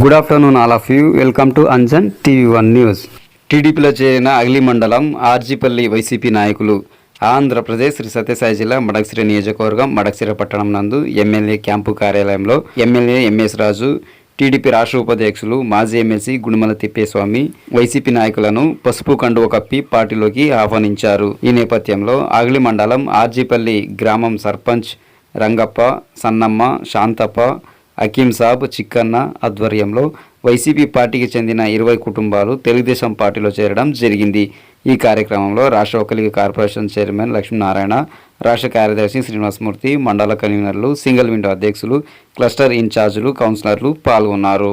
Good afternoon all of you welcome to Anjan TV one news టీడీపీలో చేరిన ugly మండలం ఆర్జీపల్లి YCP నాయకులు ఆంధ్రప్రదేశ్ శ్రీ సత్యసాయి జిల్లా మడక్సిరి నియోజకవర్గం మడక్సిరి పట్టణం నందు ఎమ్మెల్యే క్యాంపు కార్యాలయంలో ఎమ్మెల్యే ఎంఎస్ రాజు టీడీపీ రాష్ట్ర ఉపాధ్యక్షులు మాజీ ఎమ్మెల్సీ గుణమల తిప్పేస్వామి వైసీపీ నాయకులను పసుపు కండువ కప్పి పార్టీలోకి ఆహ్వానించారు. ఈ నేపథ్యంలో ఆగిలి మండలం ఆర్జీపల్లి గ్రామం సర్పంచ్ రంగప్ప సన్నమ్మ శాంతప్ప అకీం సాబ్ చిక్కన్న ఆధ్వర్యంలో వైసీపీ పార్టీకి చెందిన ఇరవై కుటుంబాలు తెలుగుదేశం పార్టీలో చేరడం జరిగింది. ఈ కార్యక్రమంలో రాష్ట్ర ఒకలిగ కార్పొరేషన్ చైర్మన్ లక్ష్మీనారాయణ రాష్ట్ర కార్యదర్శి శ్రీనివాసమూర్తి మండల కన్వీనర్లు సింగిల్ విండో అధ్యక్షులు క్లస్టర్ ఇన్ఛార్జీలు కౌన్సిలర్లు పాల్గొన్నారు.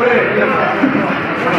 プレー。